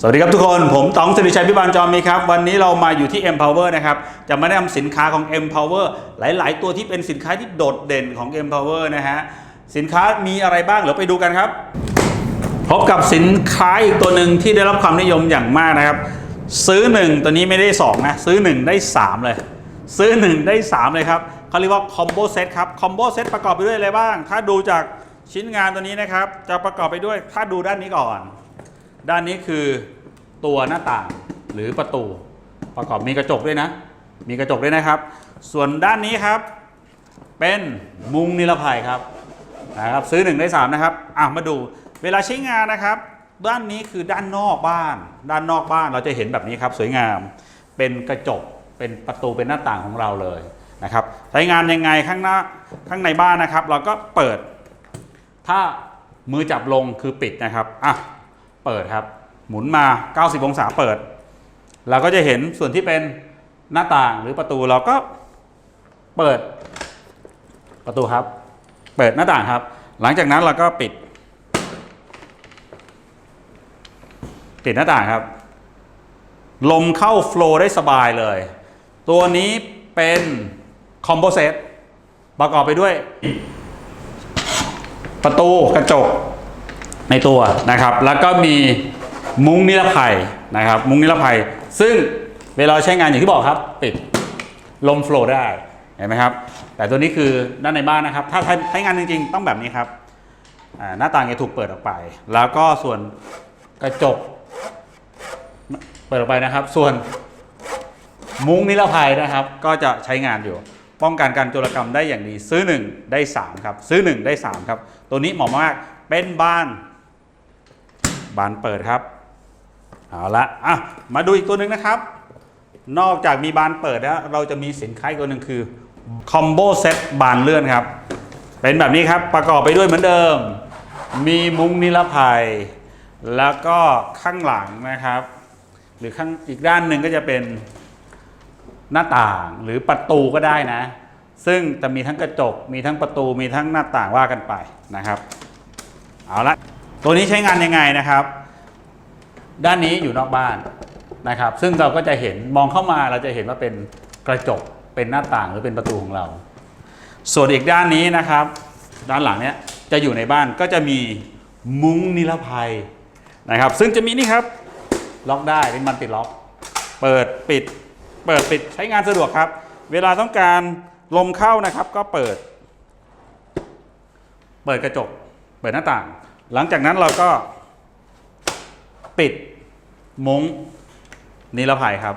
สวัสดีครับทุกคน ผมต๋องสิริชัยพิบาลจอมมีครับ วันนี้เรามาอยู่ที่ Empower นะครับ จะมาแนะนำสินค้าของ Empower หลาย ๆ ตัวที่เป็นสินค้าที่โดดเด่นของ Empower นะฮะ สินค้ามีอะไรบ้างเดี๋ยวไปดูกันครับ พบกับสินค้าอีกตัวหนึ่งที่ได้รับความนิยมอย่างมากนะครับ ซื้อ 1 ตัวนี้ไม่ได้ 2 นะ ซื้อ 1 ได้ 3 เลย ซื้อ 1 ได้ 3 เลยครับเขาเรียกว่าคอมโบเซตครับคอมโบเซตประกอบไปด้วยอะไรบ้าง ถ้าดูจากชิ้นงานตัวนี้นะครับ จะประกอบไปด้วยถ้าดูด้านนี้ก่อน ด้านนี้คือ ตัวหน้าต่างหรือประตู ประกอบมีกระจกด้วยนะ มีกระจกด้วยนะครับ ส่วนด้านนี้ครับ เป็นมุงนิรภัยครับนะครับซื้อ1ได้3นะครับอะมาดูเวลาใช้งานนะครับ ด้านนี้คือด้านนอกบ้าน ด้านนอกบ้านเราจะเห็นแบบนี้ครับ สวยงามเป็นกระจกเป็นประตูเป็นหน้าต่างของเราเลยนะครับใช้งานยังไงข้างหน้าข้างในบ้านนะครับ เราก็เปิด ถ้ามือจับลงคือปิดนะครับอะเปิดครับ หมุนมา 90 องศาเปิด เราก็จะเห็นส่วนที่เป็นหน้าต่างหรือประตูเราก็เปิดประตูครับ เปิดหน้าต่างครับ หลังจากนั้นเราก็ปิด ปิดหน้าต่างครับ ลมเข้าโฟล์ได้สบายเลย ตัวนี้เป็นคอมโบเซตประกอบไปด้วย ประตูกระจกในตัวนะครับ แล้วก็มี มุ้งนิรภัยนะครับ มุ้งนิรภัย ซึ่งเวลาใช้งานอย่างที่บอกครับ ปิดลมโฟล์ได้เห็นไหมครับ แต่ตัวนี้คือด้านในบ้านนะครับ ถ้าใช้งานจริงๆ ต้องแบบนี้ครับหน้าต่างจะถูกเปิดออกไป แล้วก็ส่วนกระจก เปิดออกไปนะครับ ส่วนมุ้งนิรภัยนะครับ ก็จะใช้งานอยู่ ป้องกันการโจรกรรมได้อย่างดี ซื้อ 1 ได้ 3 ครับ ซื้อ 1 ได้ 3 ครับ ตัวนี้เหมาะมากเป็นบ้านบานเปิดครับ เอาละอะมาดูอีกตัวหนึ่งนะครับ นอกจากมีบานเปิดแล้ว เราจะมีสินค้าอีกตัวหนึ่งคือคอมโบเซตบานเลื่อนครับ เป็นแบบนี้ครับประกอบไปด้วยเหมือนเดิม มีมุ้งนิรภัย แล้วก็ข้างหลังนะครับ หรือข้างอีกด้านหนึ่งก็จะเป็นหน้าต่างหรือประตูก็ได้นะ ซึ่งจะมีทั้งกระจก มีทั้งประตูมีทั้งหน้าต่างว่ากันไปนะครับ เอาละตัวนี้ใช้งานยังไงนะครับ ด้านนี้อยู่นอกบ้านนะครับ ซึ่งเราก็จะเห็นมองเข้ามาเราจะเห็นว่าเป็นกระจกเป็นหน้าต่างหรือเป็นประตูของเรา ส่วนอีกด้านนี้นะครับ ด้านหลังเนี้ยจะอยู่ในบ้านก็จะมีมุ้งนิรภัยนะครับ ซึ่งจะมีนี่ครับล็อกได้เป็นมันติดล็อก เปิดปิด เปิดปิดใช้งานสะดวกครับ เวลาต้องการลมเข้านะครับ ก็เปิด เปิดกระจก เปิดหน้าต่าง หลังจากนั้นเราก็ ปิด มุ้งนิรภัยครับ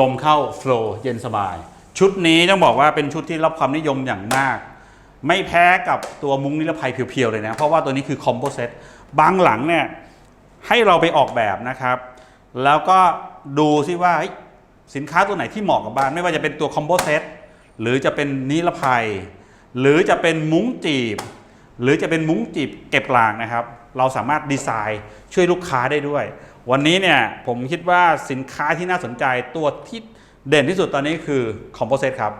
ลมเข้าโฟล์เย็นสบาย ชุดนี้ต้องบอกว่าเป็นชุดที่รับความนิยมอย่างมาก ไม่แพ้กับตัวมุ้งนิรภัยเพียวๆเลยนะ เพราะว่าตัวนี้คือคอมโบเซตบางหลังเนี่ยให้เราไปออกแบบนะครับ แล้วก็ดูซิว่าสินค้าตัวไหนที่เหมาะกับบ้าน ไม่ว่าจะเป็นตัวคอมโบเซตหรือจะเป็นนิรภัย หรือจะเป็นมุ้งจีบ หรือจะเป็นมุ้งจีบเก็บกลางนะครับ เราสามารถดีไซน์ช่วยลูกค้าได้ด้วย วันนี้เนี่ยผมคิดว่าสินค้าที่น่าสนใจตัวที่เด่นที่สุดตอนนี้คือคอมโบเซตครับ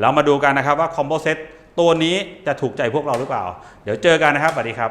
เรามาดูกันนะครับว่าคอมโบเซตตัวนี้จะถูกใจพวกเราหรือเปล่า เดี๋ยวเจอกันนะครับสวัสดีครับ